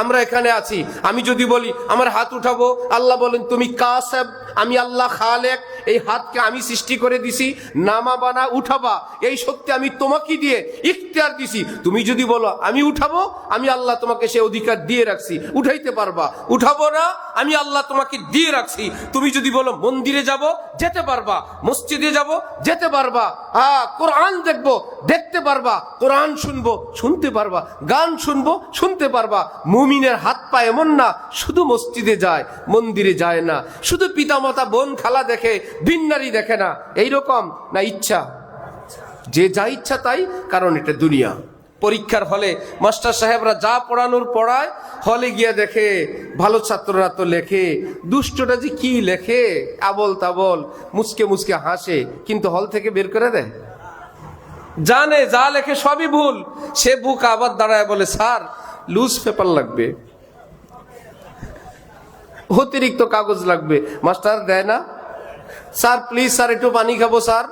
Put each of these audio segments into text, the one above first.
আমরা এখানে আছি। আমি যদি বলি আমার হাত উঠাবো? আল্লাহ বলেন তুমি কাসেব আমি আল্লাহ খালেক, এই হাতকে আমি সৃষ্টি করে দিছি, নামা বানা উঠাবা, এই শক্তি আমি তোমাকে দিয়ে ইখতিয়ার দিছি। তুমি যদি বলো, আমি উঠাবো, আমি আল্লাহ তোমাকে সে অধিকার দিয়ে রাখছি। উঠাইতে পারবা। উঠাবো না, আমি আল্লাহ তোমাকে দিয়ে রাখছি। তুমি যদি বলো, মন্দিরে যাব, যেতে পারবা। মসজিদে যাব, যেতে পারবা। হ্যাঁ কোরআন দেখব, দেখতে পারবা। কোরআন শুনব, শুনতে পারবা। গান শুনব, শুনতে পারবা। মুমিনের হাত পা এমন না, শুধু মসজিদে যায়, মন্দিরে যায় না। শুধু পিতামাতা বোন খালা দেখে বিন্নারি দেখে না। এইরকম না ইচ্ছা? যে যা ইচ্ছা তাই, কারণ এটা দুনিয়া। পরীক্ষার হলে মাস্টার সাহেবরা যা পড়ানোর পড়ায়, হলে গিয়ে দেখে, ভালো ছাত্ররা তো লেখে। দুষ্টটা যে কি লেখে? আবল তাবল, মুচকে মুচকে হাসে, কিন্তু হল থেকে বের করে দেয়। জানে, যা লেখে সবই ভুল। সে বুক আবার দাঁড়ায় বলে, স্যার লুজ পেপার লাগবে। অতিরিক্ত কাগজ লাগবে। মাস্টার, দেয় না? স্যার প্লিজ স্যার, একটু পানি খাব, স্যার।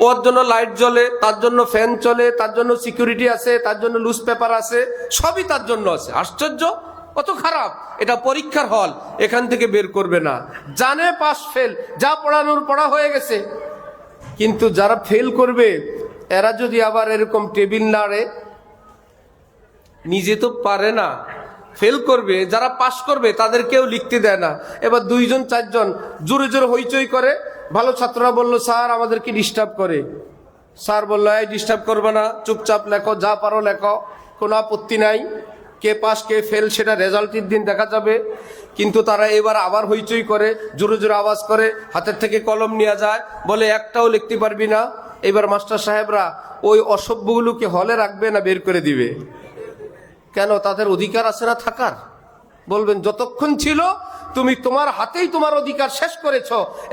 ওর জন্য লাইট জ্বলে, তার জন্য ফ্যান চলে, তার জন্য সিকিউরিটি আছে, তার জন্য লুজ পেপার আছে, সবই তার জন্য আছে। আশ্চর্য? কত খারাপ। এটা পরীক্ষার হল এখান থেকে বের করবে না। জানে পাস ফেল যা পড়ানোর, পড়া হয়ে গেছে। কিন্তু যারা ফেল করবে, এরা যদি আবার এরকম টেবিল নাড়ে, নিজে তো পারে না। ফেল করবে, যারা পাশ করবে তাদের কেউ লিখতে দেয় না। এবার দুইজন, চারজন জোরে জোরে হইচই করে। ভালো ছাত্ররা বলল, স্যার, আমাদেরকে ডিস্টার্ব করে। স্যার বলল, এই ডিস্টার্ব করবে না, চুপচাপ লেখো, যা পারো লেখো, কোনো আপত্তি নাই। কে পাস কে ফেল, সেটা রেজাল্টের দিন দেখা যাবে। কিন্তু তারা এবার আবার হইচই করে, জোরে জোরে আওয়াজ করে, হাতের থেকে কলম নিয়ে যায়, বলে, একটাও লিখতে পারবি না। এবার মাস্টার সাহেবরা ওই অসভ্যগুলোকে হলে রাখবে না, বের করে দিবে। কেন তাদের অধিকার আছে না থাকার? বলবেন, যতক্ষণ ছিল, তুমি তোমার হাতেই তোমার অধিকার শেষ করেছ।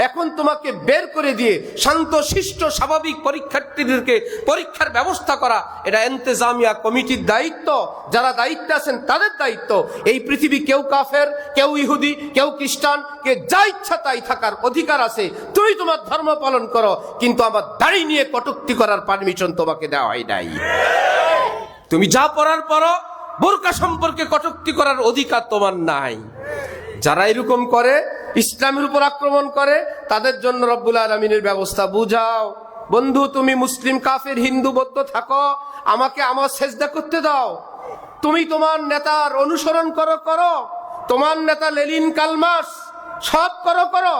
এখন তোমাকে বের করে দিয়ে শান্ত, শিষ্ট, স্বাভাবিক পরীক্ষার্থীদেরকে পরীক্ষার ব্যবস্থা করা, এটা এন্তেজামিয়া কমিটির দায়িত্ব। যারা দায়িত্বে আছেন, তাদের দায়িত্ব। এই পৃথিবী কেউ কাফের, কেউ ইহুদি, কেউ খ্রিস্টান, কে যা ইচ্ছা তাই থাকার অধিকার আছে। তুমি তোমার ধর্ম পালন করো, কিন্তু আমার দাড়ি নিয়ে কটুক্তি করার পারমিশন তোমাকে দেওয়া হয় নাই। তুমি যা পড়ার পরও বোরকা সম্পর্কে কটুক্তি করার অধিকার তোমার নাই। যারা এরকম করে, ইসলামের উপর আক্রমণ করে, তাদের জন্য রব্বুল আলমিনের ব্যবস্থা বুঝাও। বন্ধু, তুমি মুসলিম, কাফের, হিন্দু, বৌদ্ধ থাকো, আমাকে আমার সেজদা করতে দাও। তুমি তোমার নেতার অনুসরণ করো করো। তোমার নেতা লেলিন কালমাস, সব করো করো।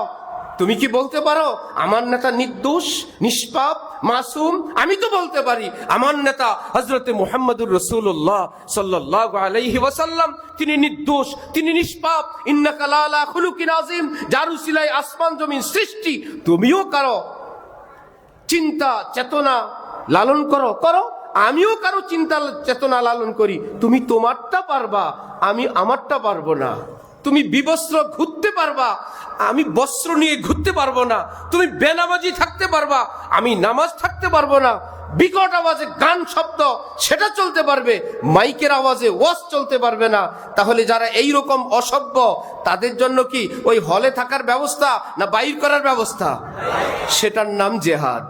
তুমি কি বলতে পারো, আমার নেতা নির্দোষ, নিষ্পাপ মাসুম, আমি তো বলতে পারি, আমার নেতা হজরতে মোহাম্মদুর রসুল্লাহ সাল্লাহ আলাইহি ওয়াসাল্লাম, তিনি নির্দোষ, তিনি নিষ্পাপ ইন্নাকালা খুলুকিন আজিম জারুসিলাই আসমান জমিন সৃষ্টি, তুমিও কারও, চিন্তা, চেতনা লালন করো করো, আমিও কারও চিন্তা, চেতনা লালন করি, তুমি তোমারটা পারবা, আমি আমারটা পারব না। তুমি বিবস্ত্র ঘুরতে পারবা, আমি বস্ত্র নিয়ে ঘুরতে পারব না, তুমি বেনামাজি থাকতে পারবা, আমি নামাজ থাকতে পারব না, বিকট আওয়াজে গান শব্দ, সেটা চলতে পারবে, মাইকের আওয়াজে ওয়াজ চলতে পারবে না। তাহলে যারা এই রকম অসভ্য, তাদের জন্য কি ওই হলে থাকার ব্যবস্থা না বাইর করার ব্যবস্থা? সেটার নাম জেহাদ।